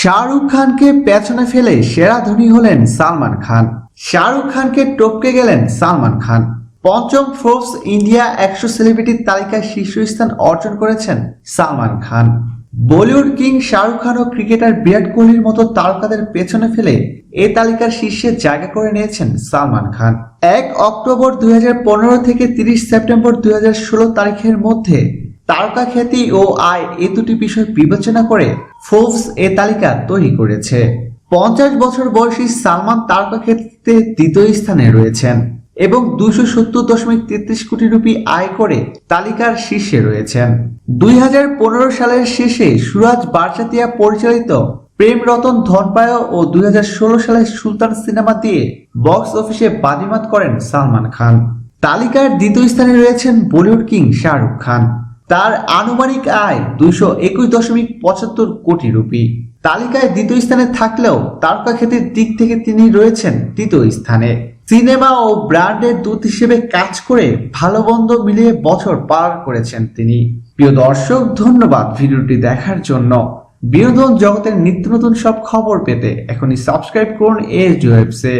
শাহরুখ খানকে পেছনে ফেলে সেরা ধনী হলেন সালমান খান। শাহরুখ খানকে টপকে গেলেন সালমান খান। পঞ্চম ফোর্বস ইন্ডিয়া একশো সেলিব্রিটির তালিকায় শীর্ষস্থান অর্জন করেছেন সালমান খান। বলিউড কিং শাহরুখ খান ও ক্রিকেটার বিরাট কোহলির মতো তারকাদের পেছনে ফেলে এ তালিকার শীর্ষে জায়গা করে নিয়েছেন সালমান খান। এক অক্টোবর দুই হাজার পনেরো থেকে তিরিশ সেপ্টেম্বর দুই হাজার ষোলো তারিখের মধ্যে তারকা খ্যাতি ও আয় এ দুটি বিষয় বিবেচনা করে ফোর্বস এ তালিকা তৈরি করেছে। পঞ্চাশ বছর বয়সী সালমান তারকা ক্ষেত্রে দ্বিতীয় স্থানে রয়েছেন এবং দুইশো সত্তর দশমিক তেত্রিশ কোটি রুপি আয় করে তালিকার শীর্ষে রয়েছেন। দুই হাজার পনেরো সালের শেষে সুরাজ বারসাতিয়া পরিচালিত প্রেম রতন ধনপায় ও দুই হাজার ষোলো সালে সুলতান সিনেমা দিয়ে বক্স অফিসে বাজিমাত করেন সালমান খান। তালিকার দ্বিতীয় স্থানে রয়েছেন বলিউড কিং শাহরুখ খান। তার আনুমানিক আয় দুইশো একুশ দশমিক পঁচাত্তর কোটি রুপি। তালিকায় দ্বিতীয় স্থানে থাকলেও তারকা খ্যাতির দিক থেকে তিনি রয়েছেন তৃতীয় স্থানে। সিনেমা ও ব্র্যান্ডের দূত হিসেবে কাজ করে ভালো বন্ধ মিলিয়ে বছর পার করেছেন তিনি। প্রিয় দর্শক, ধন্যবাদ ভিডিওটি দেখার জন্য। বিনোদন জগতের নিত্য নতুন সব খবর পেতে এখনই সাবস্ক্রাইব করুন এস ওয়েবসে